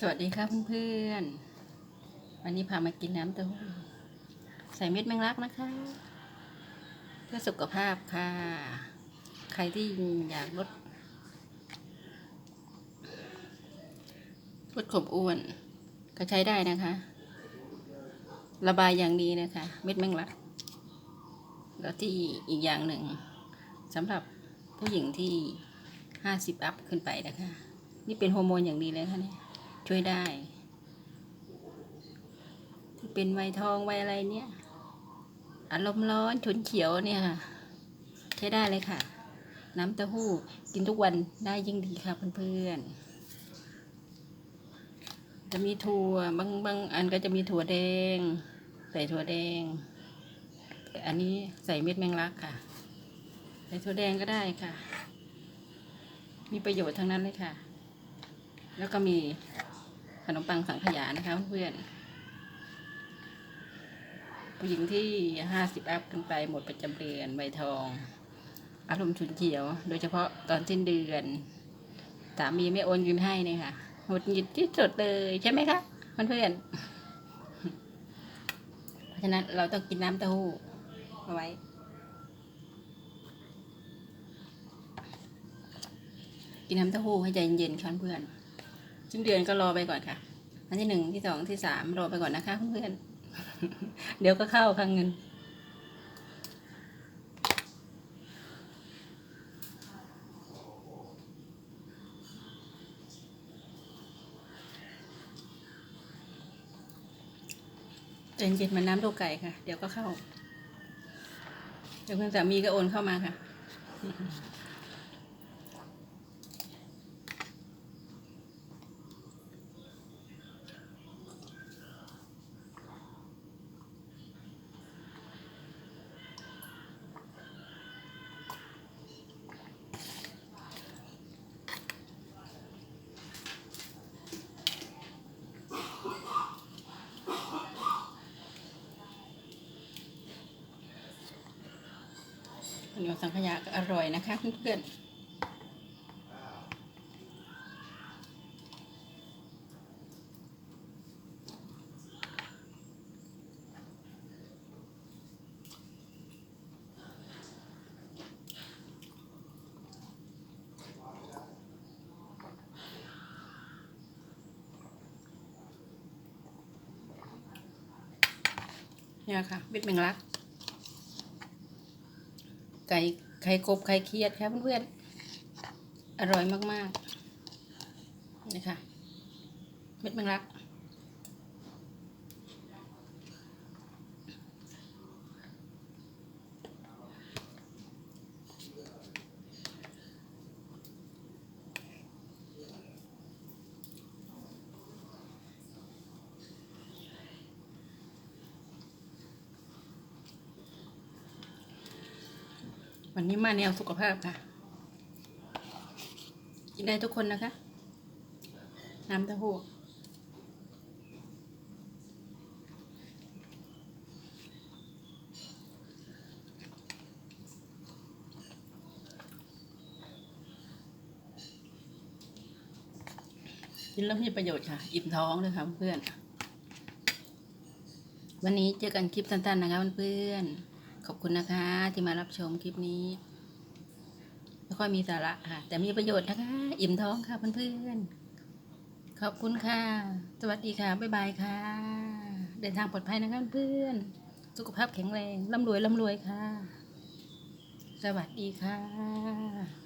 สวัสดีครับเพื่อนๆ วันนี้พามากินน้ำเต้าหู้ใส่เม็ดแมงลักนะคะ เพื่อสุขภาพค่ะ ใครที่อยากลดลดความอ้วน ก็ใช้ได้นะคะ ระบายอย่างดีนะคะ เม็ดแมงลัก แล้วที่อีกอย่างหนึ่งสำหรับผู้หญิงที่ห้าสิบอัพขึ้นไปนะคะ นี่เป็นฮอร์โมนอย่างดีเลยค่ะเนี่ย ช่วยได้ที่เป็นไวทองไวอะไรเนี่ยอารมณ์ร้อนฉุนเฉียวเนี่ยค่ะ ใช้ได้เลยค่ะ น้ำเต้าหู้กินทุกวันได้ยิ่งดีค่ะเพื่อนๆจะมีถั่วบางบางอันก็จะมีถั่วแดง ใส่ถั่วแดง อันนี้ใส่เม็ดแมงลักค่ะ ใส่ถั่วแดงก็ได้ค่ะ มีประโยชน์ทั้งนั้นเลยค่ะ แล้วก็มี ขนมปังสังขยานะคะเพื่อนผู้หญิงที่ห้าสิบอัพขึ้นไปหมดประจำเดือนใบทอง อารมณ์ฉุนเฉียว โดยเฉพาะตอนสิ้นเดือนสามีไม่โอนเงินให้เนี่ยค่ะหงุดหงิดที่สุดเลยใช่ไหมคะเพื่อนเพราะฉะนั้นเราต้องกินน้ำเต้าหู้เอาไว้กินน้ำเต้าหู้ให้ใจเย็นๆค่ะเพื่อน สิ้นเดือนก็รอไปก่อนค่ะ อันที่หนึ่งที่สองที่สามรอไปก่อนนะคะเพื่อนเดี๋ยวก็เข้าครั้งเงินเย็นๆเหมันน้ำลูกไก่ค่ะ เดี๋ยวก็เข้า เดี๋ยวเพื่อนสามีก็โอนเข้ามาค่ะ ข้าวเหนียวสังขยาก็อร่อยนะคะเพื่อนๆเนี่ยค่ะเบ็ดแมงลัก ไก่ไข่กบไข่เครียดครับเพื่อนๆ อร่อยมากๆ นะคะ เม็ดแมงลัก วันนี้มาแนวสุขภาพค่ะ กินได้ทุกคนนะคะ น้ำเต้าหู้กินแล้วมีประโยชน์ค่ะ อิ่มท้องเลยค่ะเพื่อน วันนี้เจอกันคลิปสั้นๆนะคะเพื่อนๆ ขอบคุณนะคะที่มารับชมคลิปนี้ไม่ค่อยมีสาระค่ะ แต่มีประโยชน์นะคะ อิ่มท้องค่ะเพื่อนๆขอบคุณค่ะ สวัสดีค่ะ บ๊ายบายค่ะ เดินทางปลอดภัยนะคะเพื่อนสุขภาพแข็งแรงร่ำรวยร่ำรวยค่ะ สวัสดีค่ะ